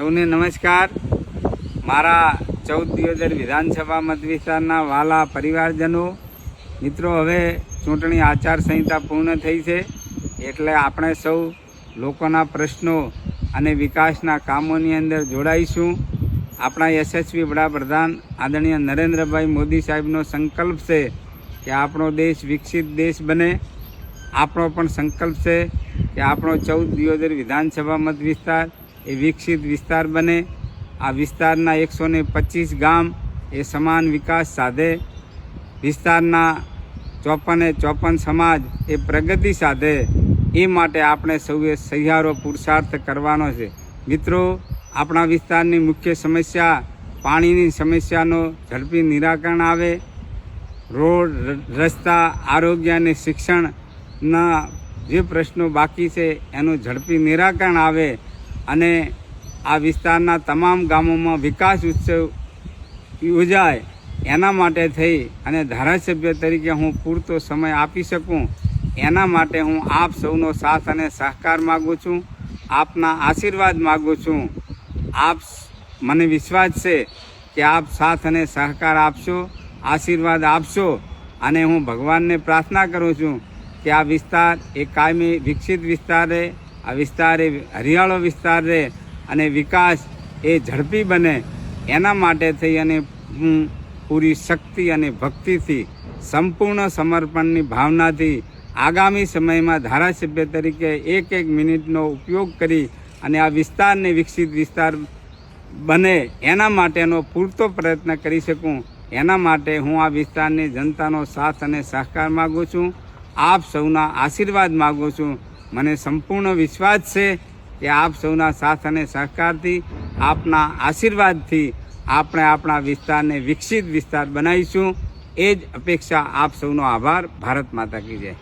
સૌને નમસ્કાર. મારા ચૌદ દિયોદર વિધાનસભા મત વિસ્તારના વાલા પરિવારજનો, મિત્રો, હવે ચૂંટણી આચારસંહિતા પૂર્ણ થઈ છે, એટલે આપણે સૌ લોકોના પ્રશ્નો અને વિકાસના કામોની અંદર જોડાઈશું. આપણા યશસ્વી વડાપ્રધાન આદરણીય નરેન્દ્રભાઈ મોદી સાહેબનો સંકલ્પ છે કે આપણો દેશ વિકસિત દેશ બને. આપણો પણ સંકલ્પ છે કે આપણો ચૌદ દિયોદર વિધાનસભા મત વિસ્તાર એ વિકસિત વિસ્તાર બને. આ વિસ્તારના એકસો ને પચીસ ગામ એ સમાન વિકાસ સાધે. વિસ્તારના ચોપને ચોપન સમાજ એ પ્રગતિ સાધે. એ માટે આપણે સૌએ સહિયારો પુરુષાર્થ કરવાનો છે. મિત્રો, આપણા વિસ્તારની મુખ્ય સમસ્યા પાણીની સમસ્યાનો ઝડપી નિરાકરણ આવે. રોડ રસ્તા, આરોગ્ય અને શિક્ષણના જે પ્રશ્નો બાકી છે, એનું ઝડપી નિરાકરણ આવે. અને આ વિસ્તારના તમામ ગામોમાં વિકાસ ઉત્સવ યોજાય એના માટે થઈ અને ધારાસભ્ય તરીકે હું પૂરતો સમય આપી શકું એના માટે હું આપ સૌનો સાથ અને સહકાર માગું છું, આપના આશીર્વાદ માગું છું. આપ મને વિશ્વાસ છે કે આપ સાથ અને સહકાર આપશો, આશીર્વાદ આપશો અને હું ભગવાનને પ્રાર્થના કરું છું કે આ વિસ્તાર, એ કાયમી વિકસિત વિસ્તાર રહે આ વિસ્તાર એ હરિયાળો વિસ્તાર રહે અને વિકાસ એ ઝડપી બને, એના માટે થઈ અને હું પૂરી શક્તિ અને ભક્તિથી, સંપૂર્ણ સમર્પણની ભાવનાથી આગામી સમયમાં ધારાસભ્ય તરીકે એક એક મિનિટનો ઉપયોગ કરી અને આ વિસ્તારને વિકસિત વિસ્તાર બને, એના માટેનો પૂરતો પ્રયત્ન કરી શકું, એના માટે હું આ વિસ્તારની જનતાનો સાથ અને સહકાર માગું છું. આપ સૌના આશીર્વાદ માગું છું. મને સંપૂર્ણ વિશ્વાસ છે કે આપ સૌના સાથ અને સહકારથી, આપના આશીર્વાદથી આપણે આપણા વિસ્તારને વિકસિત વિસ્તાર બનાવીશું. એ જ અપેક્ષા આપ સૌનો આભાર. ભારત માતા કી જય.